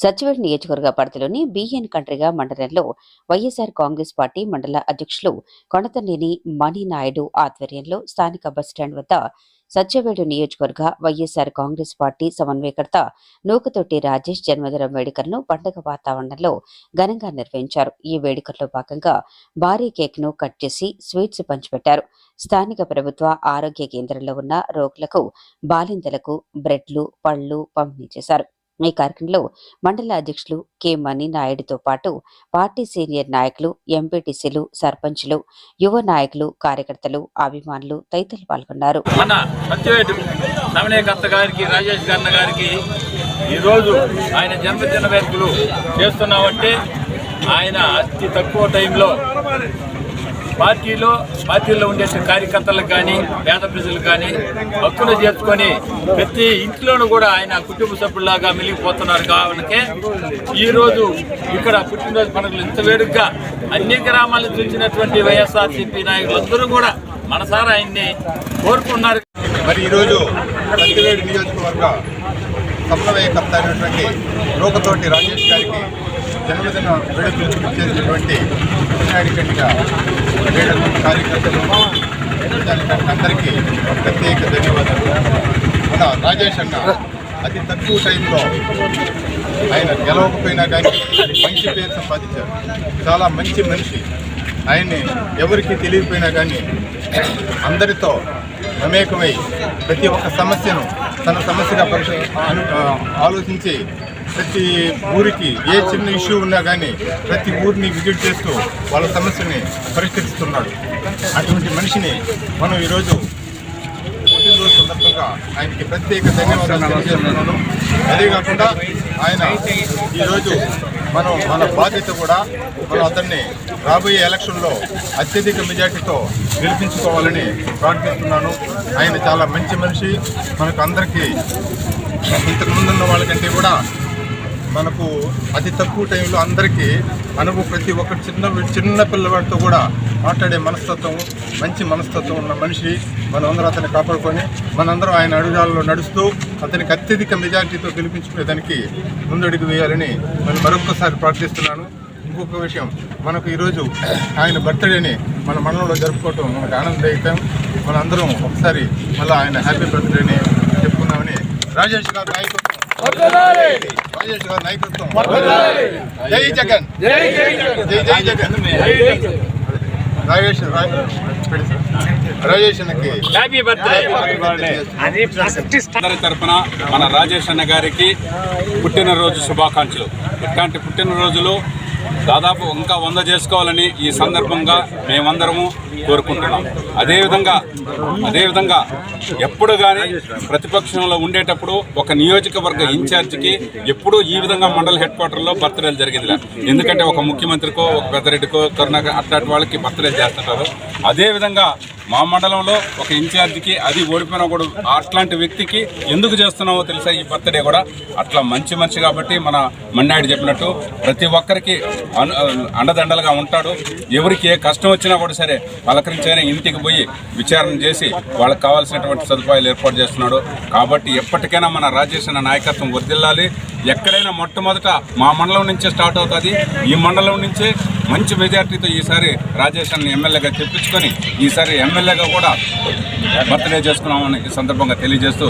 సచివేడ్ నియోజకవర్గ పరిధిలోని బిఎన్ కంట్రిగా మండలంలో వైఎస్ఆర్ కాంగ్రెస్ పార్టీ మండల అధ్యక్షులు కొనతనేని మణినాయుడు ఆధ్వర్యంలో స్థానిక బస్టాండ్ వద్ద సత్యవేడు నియోజకవర్గ వైఎస్ఆర్ కాంగ్రెస్ పార్టీ సమన్వయకర్త నూకతొట్టి రాజేష్ జన్మదిన వేడుకలను పండుగ వాతావరణంలో ఘనంగా నిర్వహించారు. ఈ వేడుకల్లో భాగంగా భారీ కేక్ను కట్ చేసి స్వీట్స్ పంచిపెట్టారు. స్థానిక ప్రభుత్వ ఆరోగ్య కేంద్రంలో ఉన్న రోగులకు బాలింతలకు బ్రెడ్లు పళ్ళు పంపిణీ చేశారు. ఈ కార్యక్రమంలో మండల అధ్యక్షులు కె మణినాయుడుతో పాటు పార్టీ సీనియర్ నాయకులు ఎంపీటీసీలు సర్పంచ్లు యువ నాయకులు కార్యకర్తలు అభిమానులు తదితరులు పాల్గొన్నారు. గారికి రాజేష్ గారికి ఈరోజు ఆయన జన్మదిన వేడుకలు చేస్తున్నామంటే ఆయన అతి తక్కువ టైంలో పార్టీలో పార్టీలో ఉండే కార్యకర్తలకు కానీ పేద ప్రజలు కానీ భక్తులు చేర్చుకొని ప్రతి ఇంట్లోనూ కూడా ఆయన కుటుంబ సభ్యులాగా మిగిలిపోతున్నారు కావనకే ఈరోజు ఇక్కడ పుట్టినరోజు పండుగలు ఇంత వేడుకగా అన్ని గ్రామాలను చూసినటువంటి వైఎస్ఆర్సీపీ నాయకులందరూ కూడా మనసారా ఆయన్ని కోరుకున్నారు. మరి ఈరోజు సత్యవేడు నియోజకవర్గ సమన్వయకర్త అయినటువంటి లోకతోటి రాజేష్ గారికి జన్మదిన వేడుకలు చేసినటువంటి కృష్ణాడికండిగా వేడుక కార్యకర్తలు అందరికీ ప్రత్యేక ధన్యవాదాలు. మన రాజేష్ అన్న అతి తక్కువ టైంలో ఆయన గెలవకపోయినా కానీ మంచి పేరు సంపాదించారు. చాలా మంచి మనిషి. ఆయన్ని ఎవరికి తెలియకపోయినా కానీ అందరితో మమేకమై ప్రతి ఒక్క సమస్యను తన సమస్యగా పరిశ ఆలోచించి ప్రతి ఊరికి ఏ చిన్న ఇష్యూ ఉన్నా కానీ ప్రతి ఊరిని విజిట్ చేస్తూ వాళ్ళ సమస్యని పరిష్కరిస్తున్నాడు. అటువంటి మనిషిని మనం ఈరోజు పుట్టినరోజు సందర్భంగా ఆయనకి ప్రత్యేక ధన్యవాదాలు తెలియజేస్తున్నాను. అదే కాకుండా ఆయన ఈరోజు మనం మన బాధ్యత కూడా మనం అతన్ని రాబోయే ఎలక్షన్లో అత్యధిక మెజార్టీతో గెలిపించుకోవాలని ప్రార్థిస్తున్నాను. ఆయన చాలా మంచి మనిషి. మనకు అందరికీ ఇంతకుముందున్న వాళ్ళకంటే కూడా మనకు అతి తక్కువ టైంలో అందరికీ అనుభవం ప్రతి ఒక్క చిన్న చిన్న పిల్లవాడితో కూడా మాట్లాడే మనస్తత్వం మంచి మనస్తత్వం ఉన్న మనిషి మనందరం అతన్ని కాపాడుకొని మనందరం ఆయన అడుగుజాలలో నడుస్తూ అతనికి అత్యధిక మెజార్టీతో గెలిపించుకునేదానికి ముందడుగు వేయాలని నేను మరొకసారి ప్రార్థిస్తున్నాను. ఇంకొక విషయం మనకు ఈరోజు ఆయన బర్త్డేని మన మండలంలో జరుపుకోవటం మనకు ఆనందదాయకం. మనందరం ఒకసారి మళ్ళీ ఆయన హ్యాపీ బర్త్డేని చెప్పుకున్నామని రాజేష్ గారు నాయకుడు రాజేష్ గారి నాయకత్వం. జై జగన్. జై జై జగన్. రాజేష్ రాజేష్ అన్నకి హ్యాపీ బర్త్డే అందరి తరపున మన రాజేష్ అన్న గారికి పుట్టినరోజు శుభాకాంక్షలు. ఇట్లాంటి పుట్టినరోజులు దాదాపు ఇంకా వంద చేసుకోవాలని ఈ సందర్భంగా మేమందరము కోరుకుంటున్నాం. అదేవిధంగా అదేవిధంగా ఎప్పుడు కానీ ప్రతిపక్షంలో ఉండేటప్పుడు ఒక నియోజకవర్గ ఇన్ఛార్జికి ఎప్పుడూ ఈ విధంగా మండల హెడ్ క్వార్టర్లో బర్త్డేలు జరిగిందిలే. ఎందుకంటే ఒక ముఖ్యమంత్రికో ఒక పెద్దరెడ్డికో కరుణాకర్ అట్లాంటి వాళ్ళకి బర్త్డేలు చేస్తుంటారు. అదేవిధంగా మా మండలంలో ఒక ఇన్ఛార్జికి అది ఓడిపోయినా కూడా అట్లాంటి వ్యక్తికి ఎందుకు చేస్తున్నావో తెలుసా ఈ బర్త్డే కూడా? అట్లా మంచి మనిషి కాబట్టి మన మన్నాయుడు చెప్పినట్టు ప్రతి ఒక్కరికి అండదండలుగా ఉంటాడు. ఎవరికి ఏ కష్టం వచ్చినా కూడా సరే పలకరించైనా ఇంటికి పోయి విచారణ చేసి వాళ్ళకి కావాల్సినటువంటి సదుపాయాలు ఏర్పాటు చేస్తున్నాడు. కాబట్టి ఎప్పటికైనా మన రాజేశ్వర నాయకత్వం వర్దిల్లాలి ఎక్కడైనా మొట్టమొదట మా మండలం నుంచే స్టార్ట్ అవుతుంది. ఈ మండలం నుంచే మంచి మెజార్టీతో ఈసారి రాజేశ్వరని ఎమ్మెల్యేగా తెప్పించుకొని ఈసారి ఎమ్మెల్యే ఎమ్మెల్యేగా కూడా బర్త్డే చేసుకున్నామని ఈ సందర్భంగా తెలియజేస్తూ